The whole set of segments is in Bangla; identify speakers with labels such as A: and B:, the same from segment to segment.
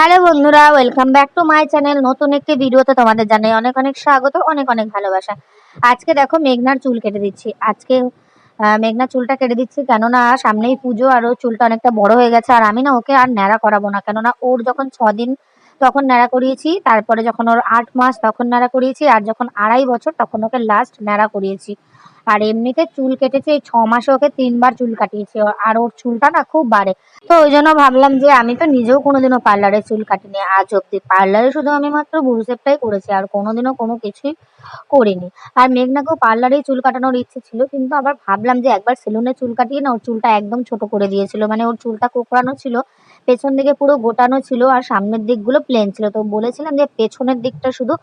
A: হ্যালো বন্ধুরা welcome back to my channel নতুন একটি ভিডিওতে তোমাদের জানাই অনেক অনেক স্বাগত, অনেক অনেক ভালোবাসা। আজকে দেখো মেঘনার চুল কেটে দিচ্ছি। আজকে মেঘনার চুলটা কেটে দিচ্ছি কেননা সামনেই পুজো আর ওর চুলটা অনেকটা বড় হয়ে গেছে আর আমি না ওকে আর ন্যাড়া করাবো না। কেননা ওর যখন দিন তখন ন্যাড়া করিয়েছি, তারপরে যখন ওর আট মাস তখন ন্যাড়া করিয়েছি আর যখন আড়াই বছর তখন ওকে লাস্ট ন্যাড়া করিয়েছি। আর এমনিতে চুল কেটেছে, এই ছ মাসে ওকে তিনবার চুল কাটিয়েছে আর ওর চুলটা না খুব বাড়ে। তো ওই জন্য ভাবলাম যে আমি তো নিজেও কোনোদিনও পার্লারে চুল কাটিনি, আজ অব্দি পার্লারে শুধু আমি মাত্র বুড়ো সেপটাই করেছি, আর কোনোদিনও কোনো কিছুই করিনি। আর মেঘনাকেও পার্লারেই চুল কাটানোর ইচ্ছে ছিল, কিন্তু আবার ভাবলাম যে একবার সেলুনে চুল কাটিয়ে না, ওর চুলটা একদম ছোট করে দিয়েছিল মানে ওর চুলটা কোঁকড়ানো ছিল পেছন দিকে পুরো গোটানো ছিল আর সামনের দিকগুলো প্লেন ছিল। তো বলেছিলাম যে পেছনের দিকটা শুধু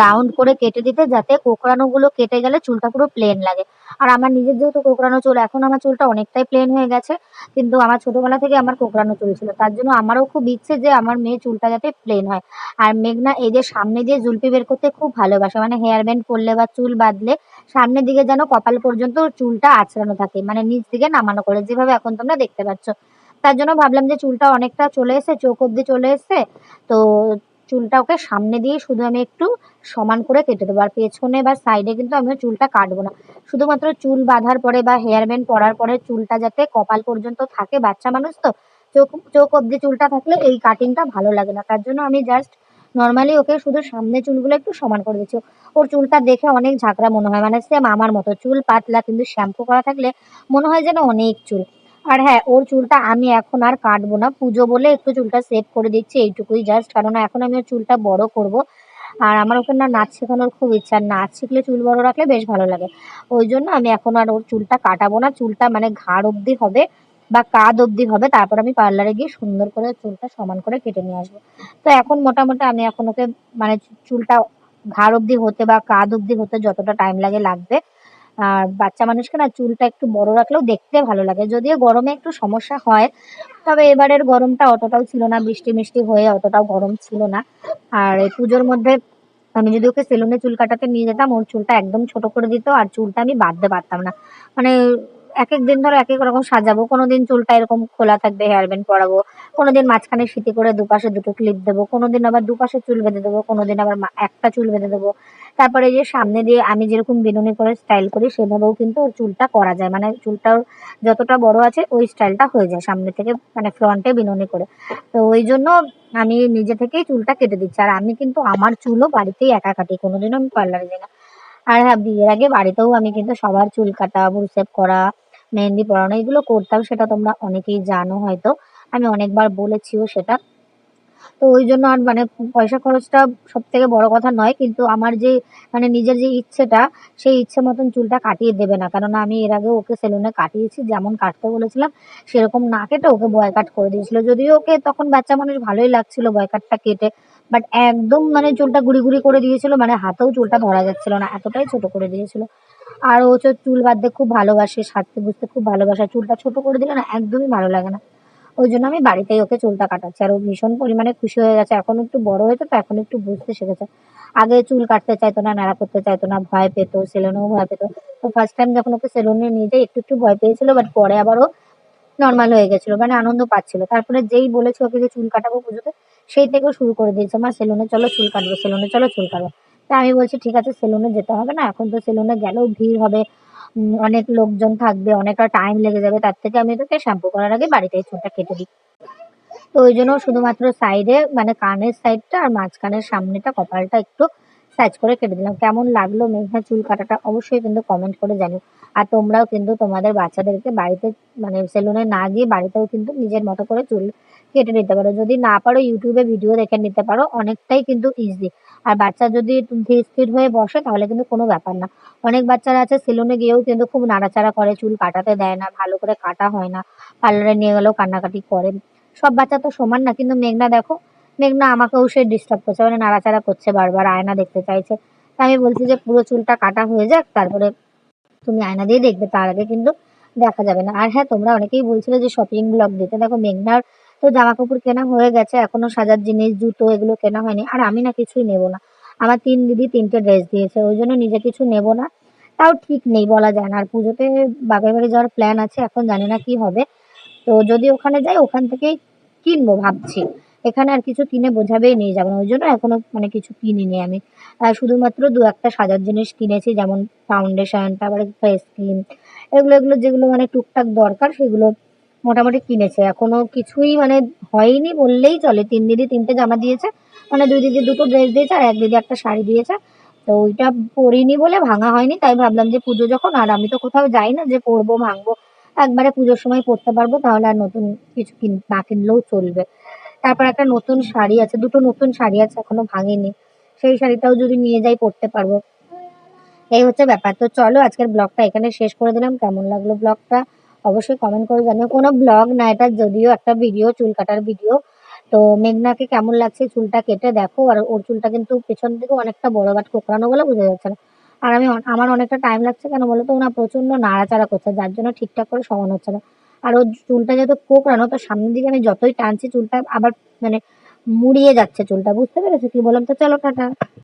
A: রাউন্ড করে কেটে দিতে যাতে কোঁকড়ানোগুলো কেটে গেলে চুলটা পুরো প্লেন লাগে। আর আমার নিজের যেহেতু কোঁকড়ানো চুল, এখন আমার চুলটা অনেকটাই প্লেন হয়ে গেছে। কিন্তু আমার ছোটবেলা থেকে আমার কোঁকড়ানো চুল ছিল। তার জন্য আমারও খুব ইচ্ছে যে আমার মেয়ে চুলটা যাতে প্লেন হয়। আর মেঘনা, এই যে সামনে দিয়ে জুলপি বের করতে খুব ভালোবাসে। মানে হেয়ার ব্যান্ড করলে বা চুল বাঁধলে সামনের দিকে যেন কপাল পর্যন্ত চুলটা আছড়ানো থাকে। মানে নিচ দিকে নামানো করে। যেভাবে এখন তোমরা দেখতে পাচ্ছ। তার জন্য ভাবলাম যে চুলটা অনেকটা চলে এসেছে, চোখ অব্দি চলে এসেছে। তো চুলটা ওকে সামনে দিয়ে শুধু আমি একটু সমান করে কেটে দেবো। আর পেছনে বা সাইডে কিন্তু আমি চুলটা কাটবো না। শুধুমাত্র চুল বাঁধার পরে বা হেয়ার ব্যান্ড পরার পরে চুলটা যাতে কপাল পর্যন্ত থাকে, বাচ্চা মানুষ তো, চোখ চোখ অব্দি চুলটা থাকলে এই কাটিংটা ভালো লাগে না। তার জন্য আমি জাস্ট নর্মালি ওকে শুধু সামনে চুলগুলো একটু সমান করে দিচ্ছি। ওর চুলটা দেখে অনেক ঝাঁকড়া মনে হয়। মানে সেম আমার মতো। চুল পাতলা, কিন্তু শ্যাম্পু করা থাকলে মনে হয় যেন অনেক চুল। আর হ্যাঁ ওর চুলটা আমি এখন আর কাটবো না। পুজো বলে একটু চুলটা সেভ করে দিচ্ছি, এইটুকুই জাস্ট কারণ এখন আমি ওর চুলটা বড় করব। আর আমার ওকে না নাচ শেখানোর খুব ইচ্ছা, নাচ শিখলে চুল বড় রাখলে বেশ ভালো লাগে। ওই জন্য আমি এখন আর ওর চুলটা কাটাবো না। চুলটা মানে ঘাড় অবধি হবে বা কাঁধ অবধি হবে, তারপর আমি পার্লারে গিয়ে সুন্দর করে চুলটা সমান করে কেটে নিয়ে আসব। তো এখন মোটামুটি আমি এখন ওকে মানে চুলটা ঘাড় অবধি হতে বা কাঁধ অবধি হতে যতটা টাইম লাগে লাগবে। আর বাচ্চা মানুষকে না চুলটা একটু বড় রাখলেও দেখতে ভালো লাগে। যদিও গরমে একটু সমস্যা হয়, তবে এবারের গরমটা অতটাও ছিল না, বৃষ্টি মিষ্টি হয়ে অতটাও গরম ছিল না। আর এই পুজোর মধ্যে আমি যদি ওকে সেলুনে চুল কাটাতে নিয়ে যেতাম, ওর চুলটা একদম ছোট করে দিত আর চুলটা আমি বাঁধতে পারতাম না। মানে এক এক দিন ধরো এক এক রকম সাজাবো কোনো দিন চুলটা এরকম খোলা থাকবে হেয়ার ব্যান্ড পরাবো কোনো দিন মাঝখানে সিটি করে দুপাশে দুটো ক্লিপ দেবো কোনো দিন আবার দুপাশে চুল বেঁধে দেবো কোনো দিন আবার একটা চুল বেঁধে দেবো। তারপরে যে সামনে দিয়ে আমি যেরকম বিনুনি করে স্টাইল করি, সেভাবেও কিন্তু ওর চুলটা করা যায়। মানে চুলটা যতটা বড় আছে, ওই স্টাইলটা হয়ে যায় সামনে থেকে মানে ফ্রন্টে বিনুনি করে। তো ওই জন্য আমি নিজে থেকেই চুলটা কেটে দিচ্ছি। আর আমি কিন্তু আমার চুলও বাড়িতেই একা কাটি কোনোদিনও আমি পার্লারে যাই না। আর হ্যাঁ বিয়ের আগে বাড়িতেও আমি কিন্তু সবার চুল কাটা ভুরু করা, মেহেন্দি পরানো, এগুলো করতাম, সেটা তোমরা অনেকেই জানো হয়তো। আমি অনেকবার বলেছিও সেটা। তো ওই জন্য আর মানে পয়সা খরচটা সব থেকে বড় কথা নয়, কিন্তু আমার যে মানে নিজের যে ইচ্ছেটা, সেই ইচ্ছে মতন চুলটা কাটিয়ে দেবে না। কেননা আমি এর আগে ওকে সেলুনে কাটিয়েছি, যেমন কাটতে বলেছিলাম, সেরকম না কেটে ওকে বয় কাট করে দিয়েছিল। যদিও ওকে তখন বাচ্চা মানুষ ভালোই লাগছিল বয় কাটটা কেটে বাট একদম মানে চুলটা গুড়ি গুড়ি করে দিয়েছিল মানে হাতেও চুলটা ধরা যাচ্ছিল না, এতটাই ছোট করে দিয়েছিল। আর ও চুল বাঁধতে খুব ভালোবাসে সাজতে বুঝতে খুব ভালোবাসে চুলটা ছোট করে দিলে না একদমই ভালো লাগে না। ওই জন্য আমি বাড়িতেই ওকে চুলটা কাটাচ্ছি। আর ও ভীষণ পরিমাণে খুশি হয়ে গেছে। এখন একটু বড় হয়েছে তো এখন একটু বুঝতে শিখেছে। আগে চুল কাটতে চাইতো না, নাড়া করতে চাইতো না, ভয় পেতো, সেলুনেও ভয় পেতো। তো ফার্স্ট টাইম যখন ওকে সেলুনে নিয়ে যাই, একটু একটু ভয় পেয়েছিল বাট পরে আবার ও নর্মাল হয়ে গেছিল মানে আনন্দ পাচ্ছিল। তারপরে যেই বলেছে ওকে যে চুল কাটাবো পুজোতে, সেই থেকেও শুরু করে দিয়েছে, মা, সেলুনে চলো চুল কাটবো, সেলুনে চলো চুল কাটবো। তা আমি বলছি, ঠিক আছে, সেলুনে যেতে হবে না, এখন তো সেলুনে গেলেও ভিড় হবে অনেক লোকজন থাকবে, অনেকটা টাইম লেগে যাবে, তার থেকে আমি তোকে শ্যাম্পু করার আগে বাড়িতেই চুলটা কেটে দিই। তো ওই জন্য শুধুমাত্র সাইডে মানে কানের সাইডটা আর মাঝখানের সামনেটা, কপালটা একটু সাইজ করে কেটে দিলাম। কেমন লাগল মেঘনা চুল কাটাটা অবশ্যই কিন্তু কমেন্ট করে জানিও। আর তোমরাও কিন্তু তোমাদের বাচ্চাদেরকে বাড়িতে মানে সেলুনে না গিয়ে বাড়িতেও কিন্তু নিজের মতো করে চুল কেটে নিতে পারো। যদি না পারো ইউটিউবে ভিডিও দেখে নিতে পারো। অনেকটাই কিন্তু ইজি আর বাচ্চা যদি ধীর স্থির হয়ে বসে, তাহলে কিন্তু কোনো ব্যাপার না। অনেক বাচ্চারা আছে, সেলুনে গিয়েও কিন্তু খুব নাড়াচাড়া করে, চুল কাটাতে দেয় না, ভালো করে কাটা হয় না, পার্লারে নিয়ে গেলেও কান্নাকাটি করে। সব বাচ্চা তো সমান না, কিন্তু মেঘনা দেখো, মেঘনা আমাকেও সে ডিস্টার্ব করছে মানে নাড়াচাড়া করছে বারবার, আয়না দেখতে চাইছে। তা আমি বলছি যে, পুরো চুলটা কাটা হয়ে যাক, তারপরে তুমি আয়না দিয়ে দেখবে, তার আগে কিন্তু দেখা যাবে না। আর হ্যাঁ তোমরা অনেকেই বলছিলে যে শপিং ব্লগ দিতে। দেখো, মেঘনার তো জামা কাপড় কেনা হয়ে গেছে, এখনও সাজার জিনিস, জুতো এগুলো কেনা হয়নি, আর আমি না কিছুই নেব না। আমার তিন দিদি তিনটে ড্রেস দিয়েছে, ওই জন্য নিজে কিছু নেব না। তাও ঠিক নেই বলা যায় না, আর পুজোতে বাপের বাড়ি যাওয়ার প্ল্যান আছে, এখন জানি না কি হবে। তো যদি ওখানে যাই, ওখান থেকেই কিনবো ভাবছি। এখানে আর কিছু কিনে বোঝাবেই নিয়ে যাব না, ওই জন্য এখনও মানে কিছু কিনিনি আমি। শুধুমাত্র দু একটা সাজার জিনিস কিনেছি, যেমন ফাউন্ডেশন তারপরে ফেস ক্রিম এগুলো এগুলো যেগুলো মানে টুকটাক দরকার, সেগুলো মোটামুটি কিনেছে। এখনও কিছুই মানে হয়নি বললেই চলে। তিন দিদি তিনটে জামা দিয়েছে। মানে দুই দিদি দুটো ড্রেস দিয়েছে আর এক দিদি একটা শাড়ি দিয়েছে। তো ওইটা পরিনি বলে ভাঙা হয়নি। তাই ভাবলাম যে পুজো যখন, আর আমি তো কোথাও যাই না যে পরবো, ভাঙবো, একবারে পুজোর সময় পরতে পারব, তাহলে আর নতুন কিছু কিন, না কিনলেও চলবে। তারপর একটা নতুন শাড়ি আছে, দুটো নতুন শাড়ি আছে এখনও ভাঙেনি। সেই শাড়িটাও যদি নিয়ে যাই পরতে পারব। এই হচ্ছে ব্যাপার। তো চলো, আজকের ব্লগটা এখানে শেষ করে দিলাম। কেমন লাগল ব্লগটা? অবশ্যই কমেন্ট করে জানিও। কোনো ব্লগ না এটা, যদিও একটা ভিডিও চুল কাটার ভিডিও তো মেঘনাকে কেমন লাগছে চুলটা কেটে দেখো, আর ওর চুলটা কিন্তু পেছন থেকে অনেকটা বড় বাট কোকড়ানো বলে বোঝা যাচ্ছে না। আর আমি আমার অনেকটা টাইম লাগছে কেন বলো তো? ওনা প্রচণ্ড নাড়াচাড়া করছে, যার জন্য ঠিকঠাক করে সমান হচ্ছে না। আর ওর চুলটা যেহেতু কোকড়ানো, তো সামনের দিকে আমি যতই টানছি, চুলটা আবার মানে মুড়িয়ে যাচ্ছে চুলটা। বুঝতে পেরেছ কি বললাম? তো চলো, টাটা।